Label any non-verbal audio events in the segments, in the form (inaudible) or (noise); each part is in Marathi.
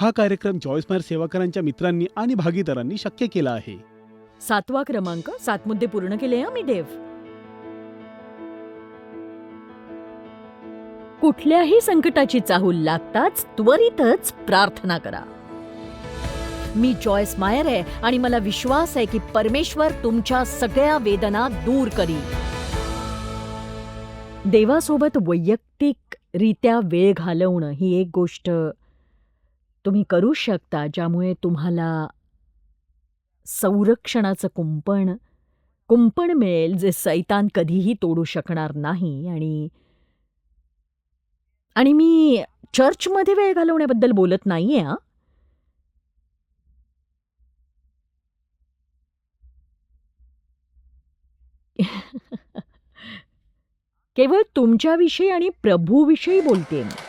हा कार्यक्रम जॉयस्मायर सेवाकरांच्या मित्रांनी आणि भागीदारांनी शक्य केला आहे. सातवा क्रमांक सात मुद्दे पूर्ण केले हं मी देव. कुठल्याही संकटाची चाहूल लागताच त्वरितच प्रार्थना करा. मी जॉयस मायर आहे आणि मला विश्वास आहे की परमेश्वर तुमच्या सगळ्या वेदना दूर करी देवासोबत वैयक्तिक रित्या वेळ घालवणं ही एक गोष्ट तुम्ही करू शकता ज्यामुळे तुम्हाला संरक्षणाचं कुंपण कुंपण मिळेल जे सैतान कधीही तोडू शकणार नाही. आणि आणि मी चर्चमध्ये वेळ घालवण्याबद्दल बोलत नाहीये हा. केवळ तुमच्याविषयी आणि प्रभूविषयी बोलते मी.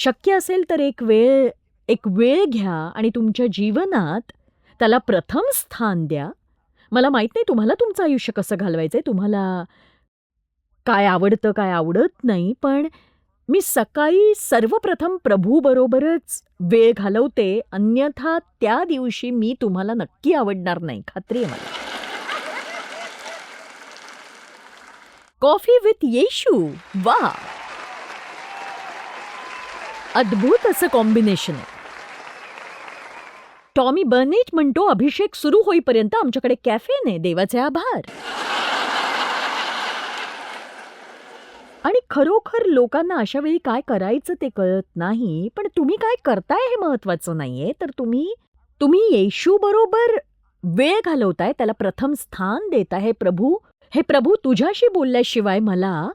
शक्य असेल तर एक वेळ एक वेळ घ्या आणि तुमच्या जीवनात त्याला प्रथम स्थान द्या. मला माहीत नाही तुम्हाला तुमचं आयुष्य कसं घालवायचं आहे तुम्हाला काय आवडतं काय आवडत नाही पण मी सकाळी सर्वप्रथम प्रभूबरोबरच वेळ घालवते अन्यथा त्या दिवशी मी तुम्हाला नक्की आवडणार नाही. खात्री आहे मला. Coffee with Yeshu. वा अद्भुत असं कॉम्बिनेशन आहे. टॉमी बर्नेट म्हणतो अभिषेक सुरू होईपर्यंत आमच्याकडे कॅफे नाही देवाचे आभार. आणि खरोखर लोकांना अशा वेळी काय करायचं ते कळत नाही पण तुम्ही काय करताय हे महत्वाचं नाहीये. तर तुम्ही तुम्ही येशू बरोबर वेळ घालवताय त्याला प्रथम स्थान देताय. हे प्रभू हे प्रभू तुझ्याशी बोलल्याशिवाय मला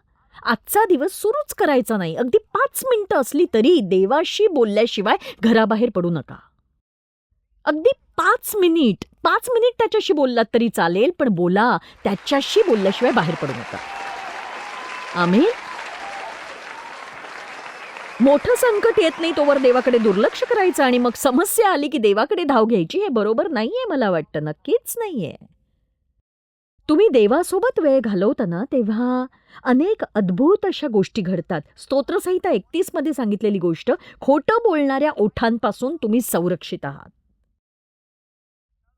आजचा दिवस सुरूच करायचा नाही. अगदी पाच मिनिटं असली तरी देवाशी बोलल्याशिवाय घराबाहेर पडू नका. अगदी पाच मिनिट पाच मिनिट त्याच्याशी बोललात तरी चालेल पण बोला त्याच्याशी बोलल्याशिवाय बाहेर पडू नका. आम्ही मोठं संकट येत नाही तोवर देवाकडे दुर्लक्ष करायचं आणि मग समस्या आली की देवाकडे धाव घ्यायची हे बरोबर नाहीये मला वाटतं. नक्कीच नाहीये. तुम्ही देवासोबत वेळ घालवताना तेव्हा अनेक अद्भुत अशा गोष्टी घडतात. स्तोत्रसंहिता एकतीसमध्ये सांगितलेली गोष्ट खोटं बोलणाऱ्या ओठांपासून तुम्ही संरक्षित आहात.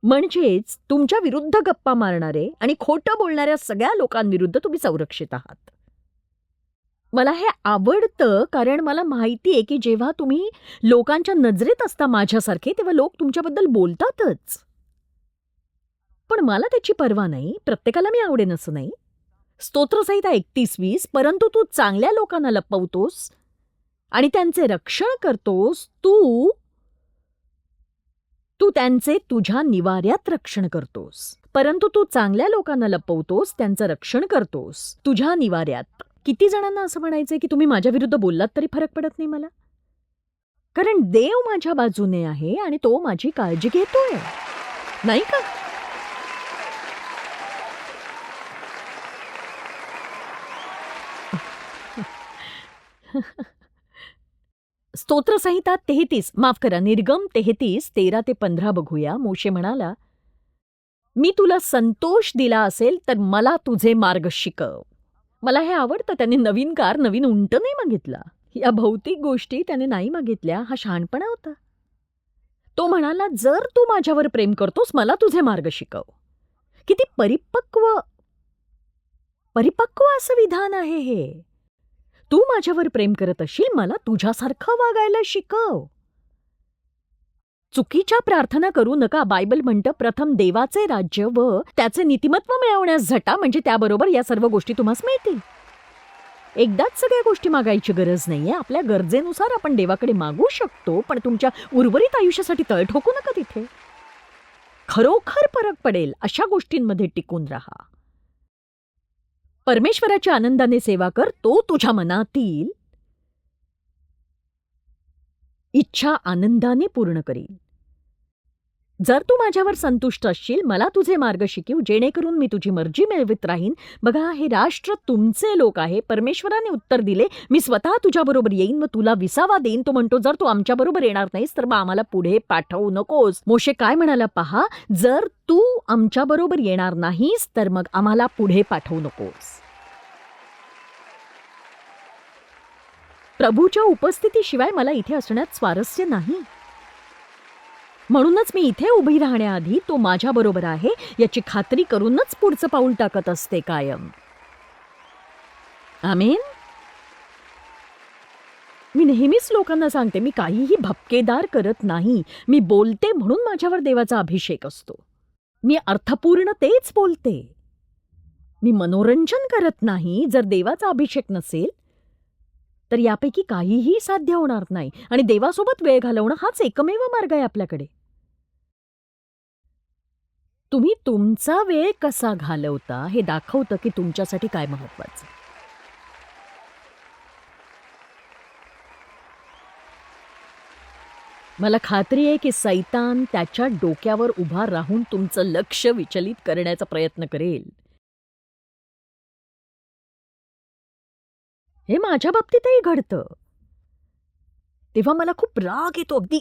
म्हणजेच तुमच्या विरुद्ध गप्पा मारणारे आणि खोटं बोलणाऱ्या सगळ्या लोकांविरुद्ध तुम्ही संरक्षित आहात. मला हे आवडतं कारण मला माहिती आहे की जेव्हा तुम्ही लोकांच्या नजरेत असता माझ्यासारखे तेव्हा लोक तुमच्याबद्दल बोलतातच. पण मला त्याची पर्वा नाही प्रत्येकाला मी आवडेन असं नाही. स्तोत्रसहिता एकतीस वीस परंतु तू चांगल्या लोकांना लपवतोस आणि त्यांचे रक्षण करतोस तू तू त्यांचे तुझ्या निवाऱ्यात रक्षण करतोस. परंतु तू चांगल्या लोकांना लपवतोस त्यांचं रक्षण करतोस. तुझ्या निवाऱ्यात. किती जणांना असं म्हणायचंय की तुम्ही माझ्या विरुद्ध बोललात तरी फरक पडत नाही मला? कारण देव माझ्या बाजूने आहे आणि तो माझी काळजी घेतोय. नाही का? स्तोत्रसंहिता तेहतीस. माफ करा निर्गम तेहतीस तेरा ते पंधरा बघूया. मोशे म्हणाला मी तुला संतोष दिला असेल तर मला तुझे मार्ग शिकव. मला हे आवडतं त्याने नवीन कार नवीन उंट नाही मागितला. या भौतिक गोष्टी त्याने नाही मागितल्या हा शहाणपणा होता. तो म्हणाला जर तू माझ्यावर प्रेम करतोस मला तुझे मार्ग शिकव. किती परिपक्व परिपक्व असं विधान आहे हे. तू माझ्यावर प्रेम करत असशील मला तुझ्यासारखं वागायला शिकव. चुकीच्या प्रार्थना करू नका बायबल म्हणतं प्रथम देवाचे राज्य व त्याचे नीतिमत्व मिळवण्यास झटा म्हणजे त्याबरोबर या सर्व गोष्टी तुम्हाला मिळतील. एकदाच सगळ्या गोष्टी मागायची गरज नाहीये आपल्या गरजेनुसार आपण देवाकडे मागू शकतो पण तुमच्या उर्वरित आयुष्यासाठी तळ ठोकू नका तिथे. खरोखर फरक पडेल अशा गोष्टींमध्ये टिकून राहा. परमेश्वराच्या आनंदाने सेवा कर तो तुझ्या मनातील इच्छा आनंदाने पूर्ण करील. जर तू माझ्यावर संतुष्ट असशील मला तुझे मार्ग शिकीव जेणेकरून मी तुझी मर्जी मिळवित राहीन. बघा हे राष्ट्र तुमचे लोक आहे. परमेश्वराने उत्तर दिले. मी स्वतः तुझ्याबरोबर येईन व तुला विसावा देईन. तो म्हणतो जर तू आमच्याबरोबर येणार नाहीस तर मग आम्हाला पुढे पाठवू नकोस. मोशे काय म्हणाला पहा जर तू आमच्याबरोबर येणार नाहीस तर मग आम्हाला पुढे पाठवू नकोस. प्रभूच्या उपस्थितीशिवाय मला इथे असण्यात स्वारस्य नाही. म्हणूनच मी इथे उभी राहण्याआधी तो माझ्याबरोबर आहे याची खात्री करूनच पुढचं पाऊल टाकत असते कायम. आमेन? मी नेहमीच लोकांना सांगते मी काहीही भपकेदार करत नाही मी बोलते म्हणून माझ्यावर देवाचा अभिषेक असतो. मी अर्थपूर्ण तेच बोलते. मी मनोरंजन करत नाही जर देवाचा अभिषेक नसेल तर यापैकी काहीही साध्य होणार नाही. आणि देवासोबत वेळ घालवणं हाच एकमेव मार्ग आहे आपल्याकडे. तुम्ही तुमचा वेळ कसा घालवता हे दाखवतं की तुमच्यासाठी काय महत्वाचं मला खात्री आहे की सैतान त्याच्या डोक्यावर उभा राहून तुमचं लक्ष विचलित करण्याचा प्रयत्न करेल. हे माझ्या बाबतीतही घडतं. तेव्हा मला खूप राग येतो. अगदी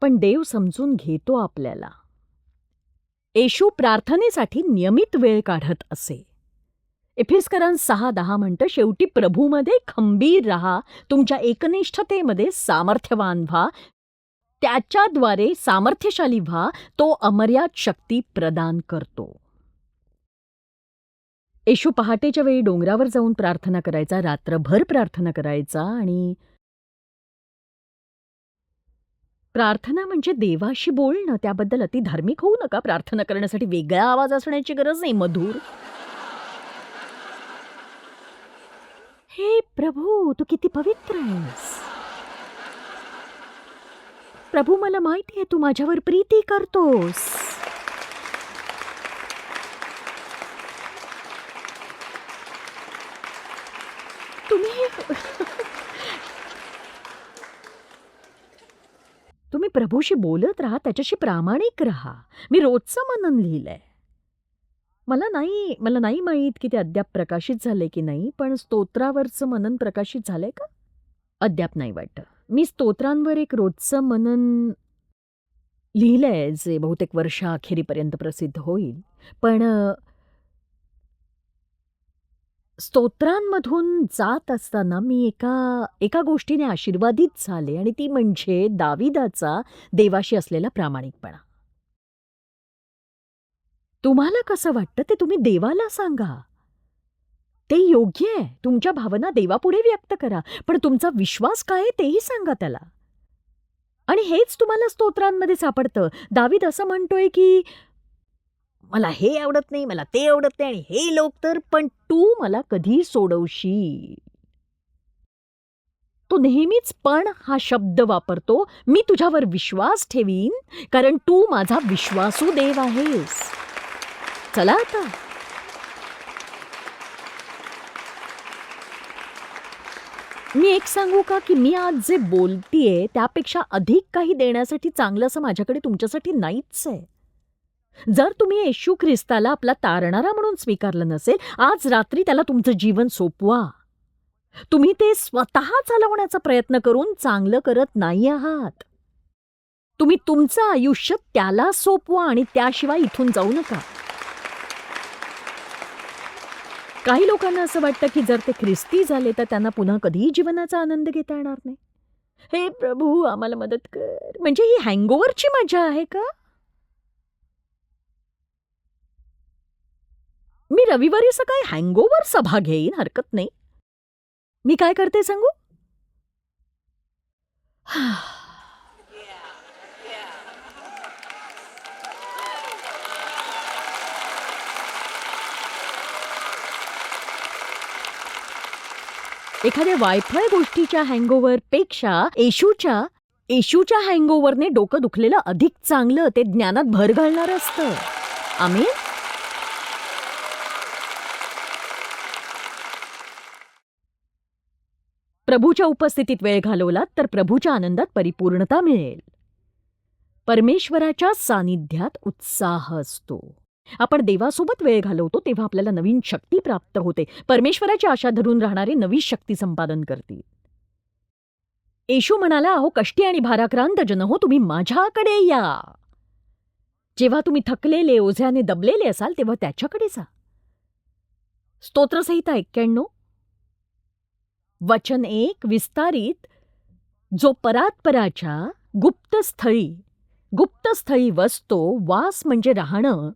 पण देव समजून घेतो आपल्याला. येशू प्रार्थनेसाठी नियमित वेळ काढत असे. एफिस्करांत सहा दहा म्हणतं शेवटी प्रभूमध्ये खंबीर राहा तुमच्या एकनिष्ठतेमध्ये सामर्थ्यवान व्हा त्याच्याद्वारे सामर्थ्यशाली व्हा तो अमर्याद शक्ती प्रदान करतो. येशू पहाटेच्या वेळी डोंगरावर जाऊन प्रार्थना करायचा रात्रभर प्रार्थना करायचा आणि प्रार्थना म्हणजे देवाशी बोलणं त्याबद्दल अति धार्मिक होऊ नका. प्रार्थना करण्यासाठी वेगळा आवाज असण्याची गरज नाही मधुर. हे प्रभू तू किती पवित्र आहेस. प्रभू मला माहिती आहे तू माझ्यावर प्रीती करतोस तुम्ही तुम्ही प्रभूशी बोलत राहा त्याच्याशी प्रामाणिक राहा. मी रोजचं मनन लिहिलंय. मला नाही मला नाही माहीत की ते अद्याप प्रकाशित झाले की नाही पण स्तोत्रावरचं मनन प्रकाशित झालंय का? अद्याप नाही वाटतं. मी स्तोत्रांवर एक रोजचं मनन लिहिलंय जे बहुतेक वर्षाअखेरीपर्यंत प्रसिद्ध होईल. पण स्तोत्रांमधून जात असताना मी एका एका गोष्टीने आशीर्वादित झाले आणि ती म्हणजे दाविदाचा देवाशी असलेला प्रामाणिकपणा. तुम्हाला कसं वाटतं ते तुम्ही देवाला सांगा. ते योग्य आहे. तुमच्या भावना देवापुढे व्यक्त करा. पण तुमचा विश्वास काय आहे तेही सांगा त्याला. आणि हेच तुम्हाला स्तोत्रांमध्ये सापडतं. दावीद असं म्हणतोय की मला हे आवडत नाही मला ते आवडत नाही आणि हे लोक तर पण तू मला कधी सोडवशी तो नेहमीच पण हा शब्द वापरतो मी तुझ्यावर विश्वास ठेवीन कारण तू माझा विश्वासू देव आहेस. चला आता. मी एक सांगू का की मी आज जे बोलतीये त्यापेक्षा अधिक काही देण्यासाठी चांगलं असं माझ्याकडे तुमच्यासाठी नाहीच आहे. जर तुम्ही येशू ख्रिस्ताला आपला तारणारा म्हणून स्वीकारलं नसेल आज रात्री त्याला तुमचं जीवन सोपवा. तुम्ही ते स्वतः चालवण्याचा प्रयत्न करून चांगलं करत नाही आहात. तुम्ही तुमचं आयुष्य त्याला सोपवा आणि त्याशिवाय इथून जाऊ नका. काही लोकांना असं वाटतं की जर ते ख्रिस्ती झाले तर त्यांना पुन्हा कधीही जीवनाचा आनंद घेता येणार नाही. हे प्रभू आम्हाला मदत कर. म्हणजे ही हँगओव्हरची मजा आहे का? मी रविवारी सकाळी हँगओव्हर सभा घेईन हरकत नाही. मी काय करते सांगू? एखाद्या वायफळ गोष्टीच्या हँगओव्हरपेक्षा येशूच्या येशूच्या हँगओव्हरने डोकं दुखलेलं अधिक चांगलं ते ज्ञानात भर घालणार असतं. आम्ही प्रभूच्या उपस्थितीत वेळ घालवलात तर प्रभूच्या आनंदात परिपूर्णता मिळेल. परमेश्वराच्या सानिध्यात उत्साह असतो. आपण देवासोबत वेळ घालवतो तेव्हा आपल्याला नवीन शक्ती प्राप्त होते. परमेश्वराची आशा धरून राहणारे नवी शक्ती संपादन करतील. येशू म्हणाला अहो कष्टी आणि भाराक्रांत जन हो तुम्ही माझ्याकडे या. जेव्हा तुम्ही थकलेले ओझ्याने दबलेले असाल तेव्हा त्याच्याकडे जा. स्तोत्रसहिता एक्क्याण्णव. वचन एक विस्तारित जो परात्पराच्या गुप्तस्थळी गुप्तस्थळी वसतो वास म्हणजे राहणं.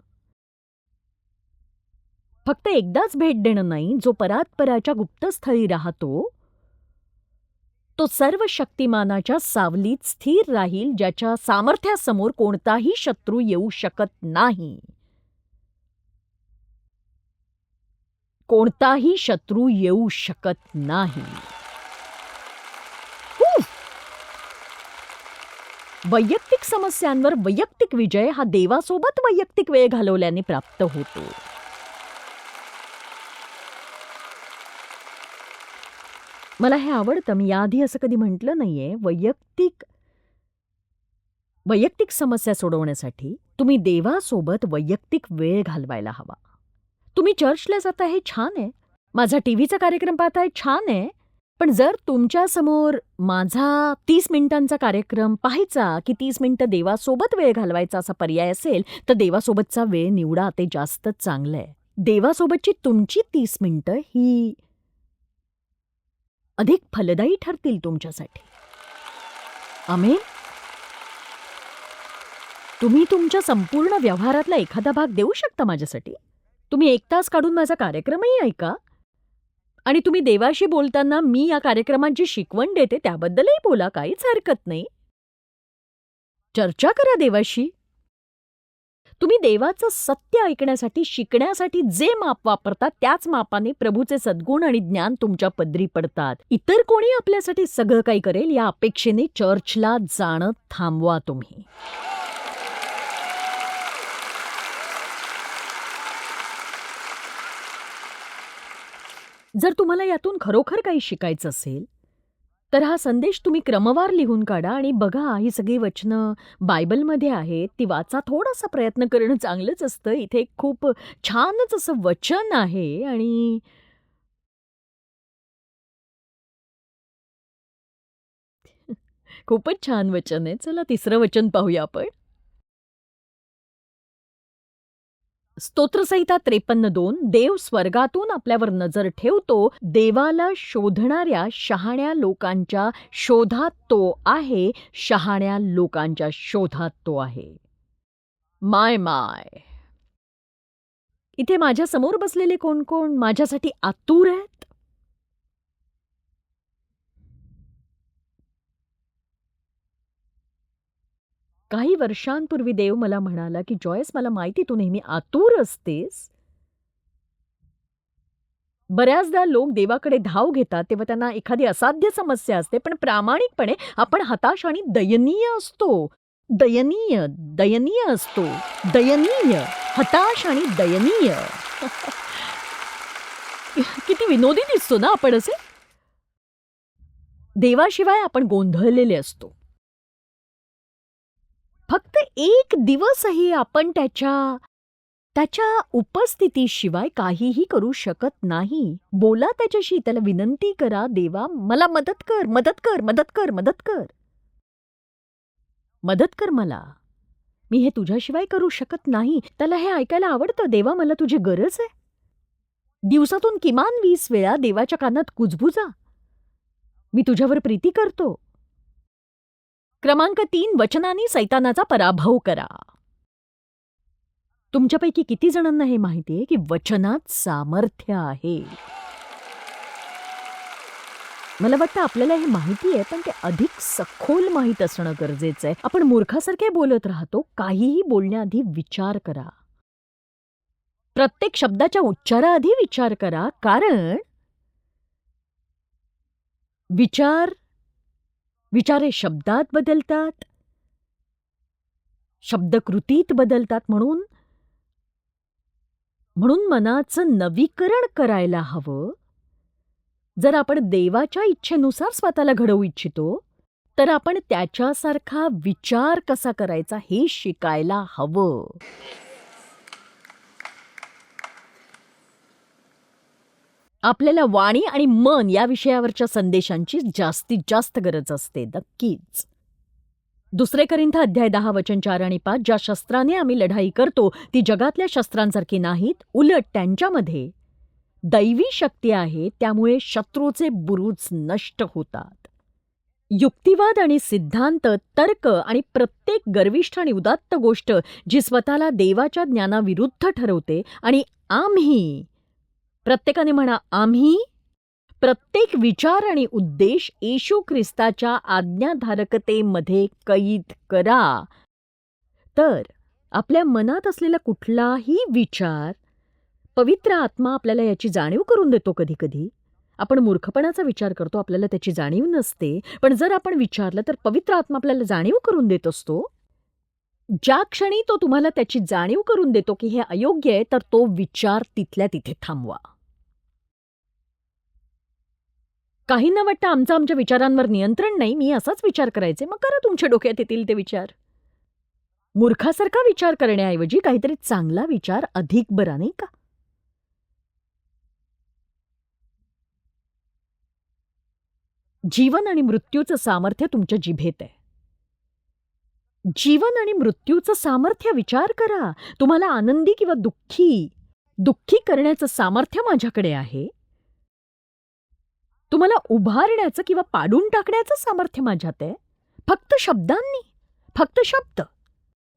फक्त एकदाच भेट देणं नाही जो परात्पराच्या गुप्तस्थळी राहतो तो सर्व शक्तिमानाच्या सावलीत स्थिर राहील ज्याच्या सामर्थ्यासमोर कोणताही शत्रू येऊ शकत नाही. कोणताही शत्रू येऊ शकत नाही. वैयक्तिक समस्यांवर वैयक्तिक विजय हा देवासोबत वैयक्तिक वेळ घालवल्याने प्राप्त होतो. मला हे आवडतं मी याआधी असं कधी म्हटलं नाहीये. वैयक्तिक वैयक्तिक समस्या सोडवण्यासाठी तुम्ही देवासोबत वैयक्तिक वेळ घालवायला हवा. तुम्ही चर्चला जाता हे छान आहे. माझा टी व्हीचा कार्यक्रम पाहताय छान आहे. पण जर तुमच्यासमोर माझा तीस मिनिटांचा कार्यक्रम पाहायचा की तीस मिनिटं देवासोबत वेळ घालवायचा असा पर्याय असेल तर देवासोबतचा वेळ निवडा ते जास्त चांगलं आहे. देवासोबतची तुमची तीस मिनिटं ही अधिक फलदायी ठरतील तुमच्यासाठी. आमेन. तुम्ही तुमच्या संपूर्ण व्यवहारातला एखादा भाग देऊ शकता माझ्यासाठी? तुम्ही एक तास काढून माझा कार्यक्रमही ऐका. आणि तुम्ही देवाशी बोलताना मी या कार्यक्रमात जी शिकवण देते त्याबद्दलही बोला काहीच हरकत नाही. चर्चा करा देवाशी. तुम्ही देवाचं सत्य ऐकण्यासाठी शिकण्यासाठी जे माप वापरता त्याच मापाने प्रभूचे सद्गुण आणि ज्ञान तुमच्या पदरी पडतात. इतर कोणी आपल्यासाठी सगळं काही करेल या अपेक्षेने चर्चला जाणं थांबवा तुम्ही. जर तुम्हाला यातून खरोखर काही शिकायचं असेल तर हा संदेश तुम्ही क्रमवार लिहून काढा आणि बघा ही सगळी वचनं बायबलमध्ये आहेत ती वाचा थोडासा प्रयत्न करणं चांगलंच असतं. इथे एक खूप छानच असं वचन आहे आणि (laughs) खूपच छान वचन आहे. चला तिसरं वचन पाहूया आपण. स्तोत्रसहिता त्रेपन्न दोन देव स्वर्गातून आपल्यावर नजर ठेवतो देवाला शोधणाऱ्या शहाण्या लोकांच्या शोधात तो आहे शहाण्या लोकांच्या शोधात तो आहे. माय माय. इथे माझ्यासमोर बसलेले कोण कोण? माझ्यासाठी आतुर आहेत. काही वर्षांपूर्वी देव मला म्हणाला की जॉयस मला माहिती तू नेहमी आतुर असतेस. बऱ्याचदा लोक देवाकडे धाव घेतात तेव्हा त्यांना एखादी असाध्य समस्या असते पण प्रामाणिकपणे आपण हताश आणि दयनीय असतो. दयनीय दयनीय असतो. दयनीय हताश आणि दयनीय. (laughs) किती विनोदी दिसतो ना आपण असे? देवाशिवाय आपण गोंधळलेले असतो. फक्त एक दिवसही आपण त्याच्या त्याच्या उपस्थितीशिवाय काहीही करू शकत नाही. बोला त्याच्याशी त्याला विनंती करा देवा मला मदत कर मदत कर मदत कर मदत कर. मदत कर मला. मी हे तुझ्याशिवाय करू शकत नाही. त्याला हे ऐकायला आवडतं. देवा मला तुझी गरज आहे. दिवसातून किमान वीस वेळा देवाच्या कानात कुजबुजा. मी तुझ्यावर प्रीती करतो. क्रमांक तीन वचनानी सैतानाचा पराभव करा. तुमच्यापैकी किती जणांना हे माहिती आहे की वचनात सामर्थ्य आहे? मला वाटतं आपल्याला हे माहिती आहे पण ते अधिक सखोल माहीत असणं गरजेचं आहे. आपण मूर्खासारखे बोलत राहतो काहीही बोलण्याआधी विचार करा. प्रत्येक शब्दाच्या उच्चाराआधी विचार करा कारण विचार विचारे शब्दात बदलतात. शब्दकृतीत बदलतात म्हणून. म्हणून मनाचं नवीकरण करायला हवं. जर आपण देवाच्या इच्छेनुसार स्वतःला घडवू इच्छितो तर आपण त्याच्यासारखा विचार कसा करायचा हे शिकायला हवं. आपल्याला वाणी आणि मन या विषयावरच्या संदेशांची जास्तीत जास्त गरज असते नक्कीच. दुसरे करिंथ अध्याय दहा वचन चार आणि पाच ज्या शस्त्राने आम्ही लढाई करतो ती जगातल्या शस्त्रांसारखी नाहीत उलट त्यांच्यामध्ये. दैवी शक्ती आहे त्यामुळे शत्रूचे बुरुज नष्ट होतात. युक्तिवाद आणि सिद्धांत तर्क आणि प्रत्येक गर्विष्ठ आणि उदात्त गोष्ट जी स्वतःला देवाच्या ज्ञानाविरुद्ध ठरवते आणि आम्ही प्रत्येकाने म्हणा आम्ही प्रत्येक विचार आणि उद्देश येशू ख्रिस्ताच्या आज्ञाधारकतेमध्ये कैद करा. तर आपल्या मनात असलेला कुठलाही विचार पवित्र आत्मा आपल्याला याची जाणीव करून देतो कधी कधी आपण मूर्खपणाचा विचार करतो आपल्याला त्याची जाणीव नसते. पण जर आपण विचारलं तर पवित्र आत्मा आपल्याला जाणीव करून देत असतो. ज्या क्षणी तो तुम्हाला त्याची जाणीव करून देतो की हे अयोग्य आहे तर तो विचार तिथल्या तिथे थांबवा. काहींना वाटतं आमचं आमच्या विचारांवर नियंत्रण नाही मी असाच विचार करायचे. मग करा तुमच्या डोक्यात येतील ते विचार. मूर्खासारखा विचार करण्याऐवजी काहीतरी चांगला विचार अधिक बरा नाही का? जीवन आणि मृत्यूचं सामर्थ्य तुमच्या जिभेत आहे. जीवन आणि मृत्यूचं सामर्थ्य विचार करा. तुम्हाला आनंदी किंवा दुःखी दुःखी करण्याचं सामर्थ्य माझ्याकडे आहे. तुम्हाला उभारण्याचं किंवा पाडून टाकण्याचं सामर्थ्य माझ्यात आहे. फक्त शब्दांनी. फक्त शब्द.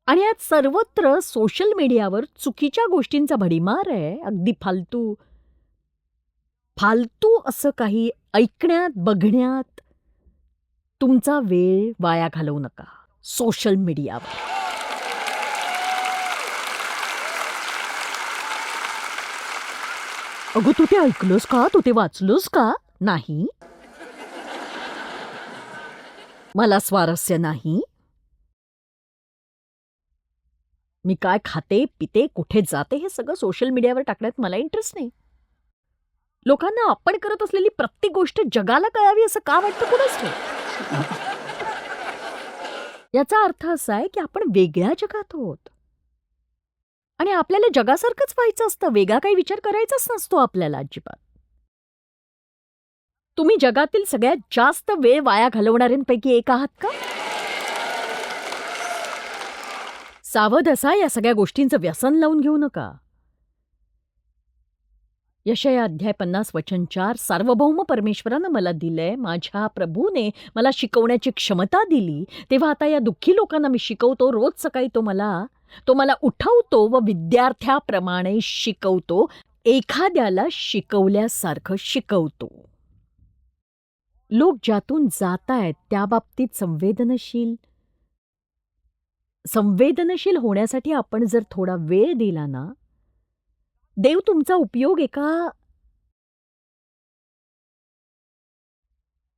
आणि आज सर्वत्र सोशल मीडियावर चुकीच्या गोष्टींचा भडीमार आहे. अगदी फालतू. फालतू असं काही ऐकण्यात बघण्यात तुमचा वेळ वाया घालवू नका. सोशल मीडियावर. अगं तू ते ऐकलंस का? तू ते वाचलंस का? नाही? मला स्वारस्य नाही. मी काय खाते पिते कुठे जाते हे सगळं सोशल मीडियावर टाकण्यात मला इंटरेस्ट नाही. लोकांना आपण करत असलेली प्रत्येक गोष्ट जगाला कळावी असं का वाटतं कुणाच नाही याचा अर्थ असा आहे की आपण वेगळ्या जगात आहोत. आणि आपल्याला जगासारखंच व्हायचं असतं वेगळा काही विचार करायचाच नसतो आपल्याला अजिबात. तुम्ही जगातील सगळ्यात जास्त वेळ वाया घालवणाऱ्यांपैकी एक आहात का? सावध असा या सगळ्या गोष्टींचं व्यसन लावून घेऊ नका. यशया अध्याय पन्नास वचन चार सार्वभौम परमेश्वरानं मला दिलंय माझ्या प्रभूने मला शिकवण्याची क्षमता दिली तेव्हा आता या दुःखी लोकांना मी शिकवतो रोज सकाळी तो मला तो मला उठवतो व विद्यार्थ्याप्रमाणे शिकवतो एखाद्याला शिकवल्यासारखं शिकवतो. लोक ज्यातून जात आहेत त्या बाबतीत संवेदनशील. संवेदनशील होण्यासाठी आपण जर थोडा वेळ दिला ना देव तुमचा उपयोग एका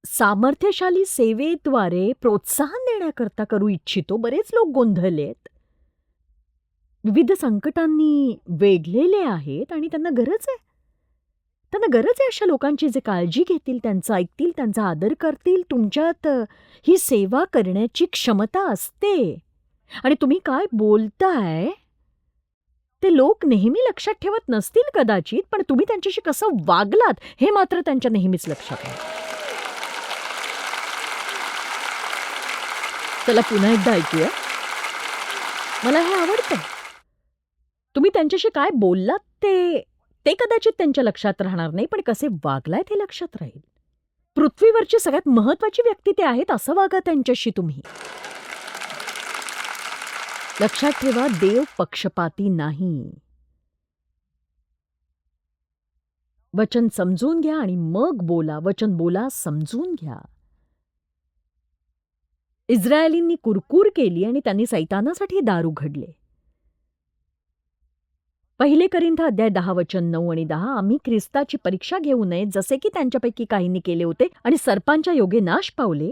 सामर्थ्यशाली सेवेद्वारे प्रोत्साहन देण्याकरता करू इच्छितो. बरेच लोक गोंधळलेत. विविध संकटांनी वेढलेले आहेत आणि त्यांना गरज आहे. त्यांना गरज आहे अशा लोकांची जे काळजी घेतील त्यांचं ऐकतील त्यांचा आदर करतील तुमच्यात ही सेवा करण्याची क्षमता असते. आणि तुम्ही काय बोलताय? ते लोक नेहमी लक्षात ठेवत नसतील कदाचित पण तुम्ही त्यांच्याशी कसं वागलात हे मात्र त्यांच्या नेहमीच लक्षात आहे. चला पुन्हा एकदा ऐकूया. मला हे आवडतं. तुम्ही त्यांच्याशी काय बोललात ते? ते कदाचित त्यांच्या लक्षात राहणार नाही पण कसे वागलाय ते लक्षात राहील. पृथ्वीवरची सगळ्यात महत्वाची व्यक्ती ते आहेत असं वागा त्यांच्याशी तुम्ही. लक्षात ठेवा देव पक्षपाती नाही. वचन समजून घ्या आणि मग बोला. वचन बोला समजून घ्या. इस्रायलींनी कुरकुर केली आणि त्यांनी सैतानासाठी दार उघडले पहिले करिंथ अध्याय दहा वचन नऊ आणि दहा आम्ही ख्रिस्ताची परीक्षा घेऊ नये जसे की त्यांच्यापैकी काहींनी केले होते आणि सर्पांच्या योगे नाश पावले.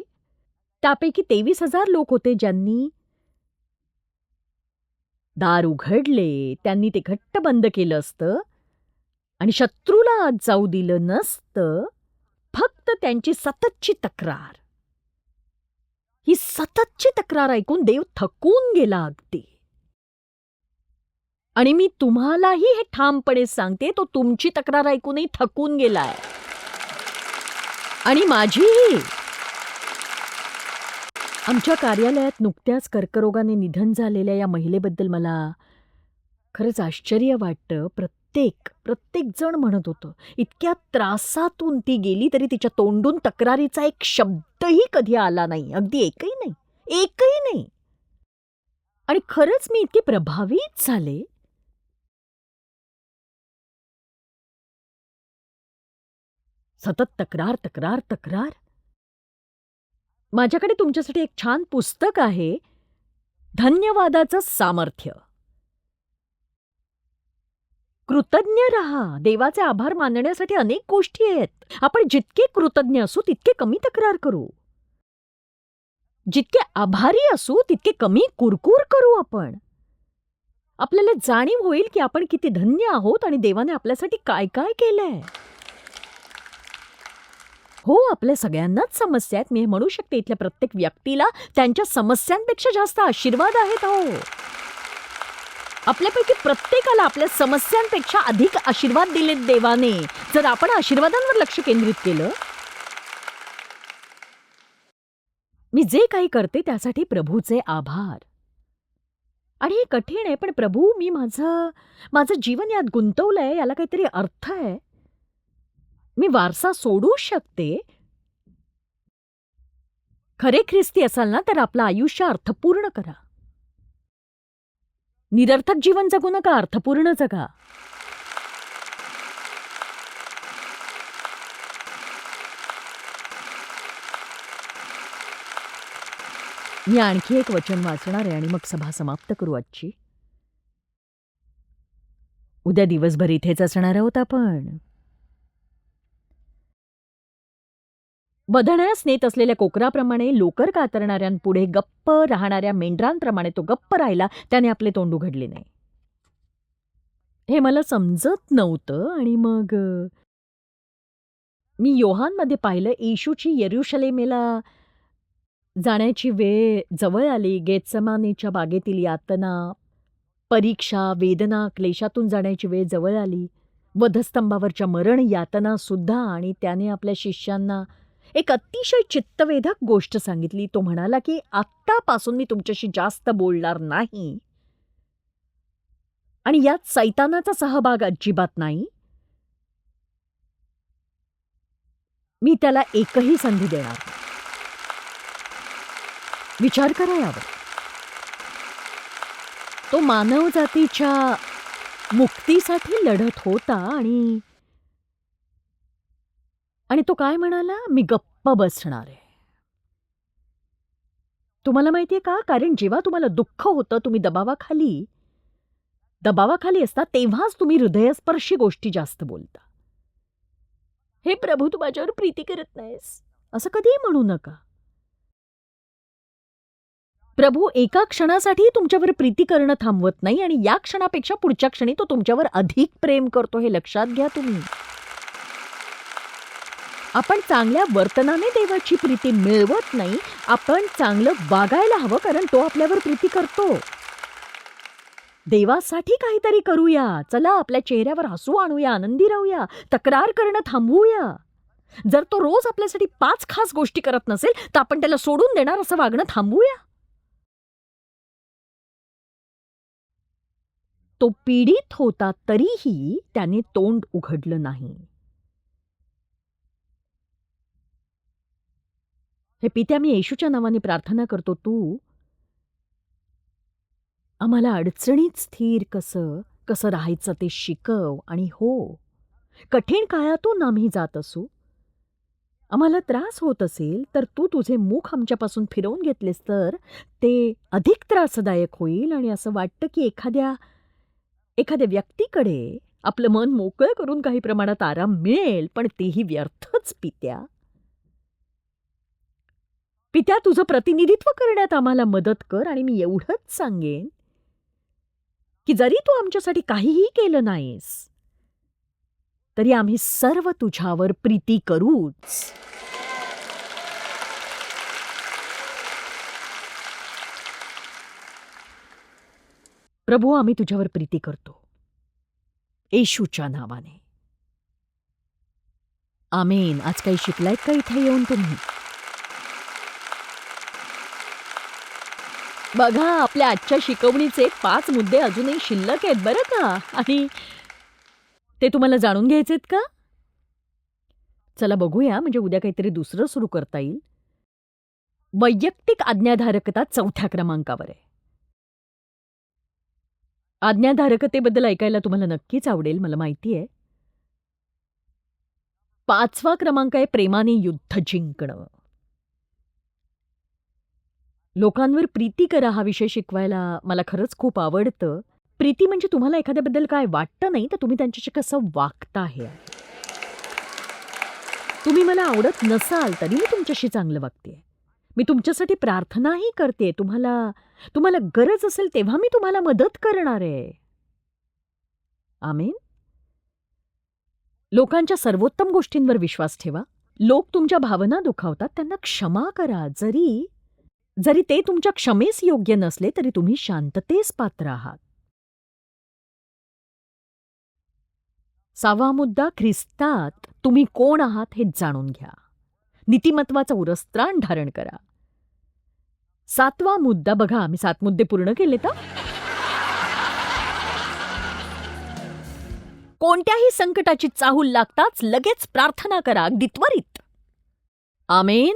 त्यापैकी तेवीस हजार लोक होते ज्यांनी दार उघडले त्यांनी ते घट्ट बंद केलं असतं आणि शत्रूला आज जाऊ दिलं नसतं फक्त त्यांची सततची तक्रार. ही सततची तक्रार ऐकून देव थकून गेला अगदी. आणि मी तुम्हालाही हे ठामपणे सांगते तो तुमची तक्रार ऐकूनही थकून गेलाय. आणि माझीही. आमच्या कार्यालयात नुकत्याच कर्करोगाने निधन झालेल्या या महिलेबद्दल मला खरंच आश्चर्य वाटतं. प्रत्येक प्रत्येक जण म्हणत होतं इतक्या त्रासातून ती गेली तरी तिच्या तोंडून तक्रारीचा एक शब्दही कधी आला नाही. अगदी एकही नाही. एकही नाही. आणि खरंच मी इतके प्रभावित झाले? सतत तक्रार तक्रार तक्रार? माझ्याकडे तुमच्यासाठी एक छान पुस्तक आहे. धन्यवादाचं सामर्थ्य. कृतज्ञ राहा. देवाचे आभार मानण्यासाठी अनेक गोष्टी आहेत. आपण जितके कृतज्ञ असू तितके कमी तक्रार करू. जितके आभारी असू तितके कमी कुरकुर करू आपण. आपल्याला जाणीव होईल की आपण किती धन्य आहोत आणि देवाने आपल्यासाठी काय काय केलंय. हो आपल्या सगळ्यांनाच समस्या आहेत. मी हे म्हणू शकते इथल्या प्रत्येक व्यक्तीला त्यांच्या समस्यांपेक्षा जास्त आशीर्वाद आहेत हो. आपल्यापैकी प्रत्येकाला आपल्या समस्यांपेक्षा अधिक आशीर्वाद दिलेत देवाने. जर आपण आशीर्वादांवर लक्ष केंद्रित केलं मी जे काही करते त्यासाठी प्रभूचे आभार. आणि हे कठीण आहे पण प्रभू मी माझं माझं जीवन यात गुंतवलंय याला काहीतरी अर्थ आहे. मी वारसा सोडू शकते? खरे ख्रिस्ती असाल ना तर आपलं आयुष्य अर्थपूर्ण करा. निरर्थक जीवन जगू नका अर्थपूर्ण जगा. मी आणखी एक वचन वाचणार आहे आणि मग सभा समाप्त करू आजची. उद्या दिवसभर इथेच असणार आहोत आपण. बधण्यास नेत असलेल्या कोकराप्रमाणे लोकर कातरणाऱ्यांपुढे गप्प राहणाऱ्या मेंढरांप्रमाणे तो गप्प राहिला त्याने आपले तोंड उघडले नाही. हे मला समजत नव्हतं आणि मग मी योहानमध्ये पाहिलं येशूची येरुशलेमेला जाण्याची वेळ जवळ आली गेतसमानेच्या बागेतील यातना परीक्षा वेदना क्लेशातून जाण्याची वेळ जवळ आली. वधस्तंभावरच्या मरण यातनासुद्धा आणि त्याने आपल्या शिष्यांना एक अतिशय चित्तवेधक गोष्ट सांगितली. तो म्हणाला की आत्तापासून मी तुमच्याशी जास्त बोलणार नाही. आणि यात सैतानाचा सहभाग अजिबात नाही. मी त्याला एकही संधी देणार विचार करा यावर. तो मानवजातीच्या मुक्तीसाठी लढत होता आणि आणि तो काय म्हणाला? मी गप्प बसणार आहे. तुम्हाला माहितीये का? कारण जेव्हा तुम्हाला दुःख होतं तुम्ही दबावाखाली दबावाखाली असता तेव्हाच तुम्ही हृदयस्पर्शी गोष्टी जास्त बोलता. हे प्रभू तू माझ्यावर प्रीती करत नाहीस. असं कधीही म्हणू नका. प्रभू एका क्षणासाठी तुमच्यावर प्रीती करणं थांबवत नाही आणि या क्षणापेक्षा पुढच्या क्षणी तो तुमच्यावर अधिक प्रेम करतो हे लक्षात घ्या तुम्ही. आपण चांगल्या वर्तनाने देवाची प्रीती मिळवत नाही आपण चांगलं वागायला हवं कारण तो आपल्यावर प्रीती करतो. देवासाठी काहीतरी करूया. चला आपल्या चेहऱ्यावर हसू आणूया आनंदी राहूया तक्रार करणं थांबवूया. जर तो रोज आपल्यासाठी पाच खास गोष्टी करत नसेल तर आपण त्याला सोडून देणार असं वागणं थांबवूया. तो पीडित होता तरीही त्याने तोंड उघडलं नाही. हे पित्या मी येशूच्या नावाने प्रार्थना करतो तू आम्हाला अडचणीत स्थिर कसं कसं राहायचं ते शिकव आणि हो. कठीण काळातून आम्ही जात असू. आम्हाला त्रास होत असेल तर तू तुझे मुख आमच्यापासून फिरवून घेतलेस तर ते अधिक त्रासदायक होईल आणि असं वाटतं की एखाद्या एखाद्या व्यक्तीकडे आपलं मन मोकळं करून काही प्रमाणात आराम मिळेल पण तेही व्यर्थच पित्या. पित्या तुझं प्रतिनिधित्व करण्यात आम्हाला मदत कर आणि मी एवढंच सांगेन की जरी तू आमच्यासाठी काहीही केलं नाहीस तरी आम्ही सर्व तुझ्यावर प्रीती करूच. प्रभू आम्ही तुझ्यावर प्रीती करतो. येशूच्या नावाने. आमेन. आज काही शिकलायत का इथे येऊन तुम्ही? बघा आपल्या आजच्या शिकवणीचे पाच मुद्दे अजूनही शिल्लक आहेत बरं का? आणि ते तुम्हाला जाणून घ्यायचेत का? चला बघूया म्हणजे उद्या काहीतरी दुसरं सुरू करता येईल. वैयक्तिक आज्ञाधारकता चौथ्या क्रमांकावर आहे. आज्ञाधारकतेबद्दल ऐकायला तुम्हाला नक्कीच आवडेल मला माहिती आहे. पाचवा क्रमांक आहे प्रेमाने युद्ध जिंकणं. लोकांवर प्रीती करा हा विषय शिकवायला मला खरंच खूप आवडतं. प्रीती म्हणजे तुम्हाला एखाद्याबद्दल काय वाटतं नाही तर तुम्ही त्यांच्याशी कसं वागता हे आहे. तुम्ही मला आवडत नसाल तरी मी तुमच्याशी चांगलं वागते. मी तुमच्यासाठी प्रार्थनाही करते. तुम्हाला तुम्हाला गरज असेल तेव्हा मी तुम्हाला मदत करणार आहे. आमेन. लोकांच्या सर्वोत्तम गोष्टींवर विश्वास ठेवा. लोक तुमच्या भावना दुखावतात त्यांना क्षमा करा. जरी जरी ते तुमच्या क्षमेस योग्य नसले तरी तुम्ही शांततेस पात्र आहात. सहावा मुद्दा ख्रिस्तात तुम्ही कोण आहात हे जाणून घ्या. नीतिमत्वाचं उरस्त्राण धारण करा. सातवा मुद्दा बघा आम्ही सात मुद्दे पूर्ण केले तर कोणत्याही संकटाची चाहूल लागताच लगेच प्रार्थना करा अगदी त्वरित. आमेन.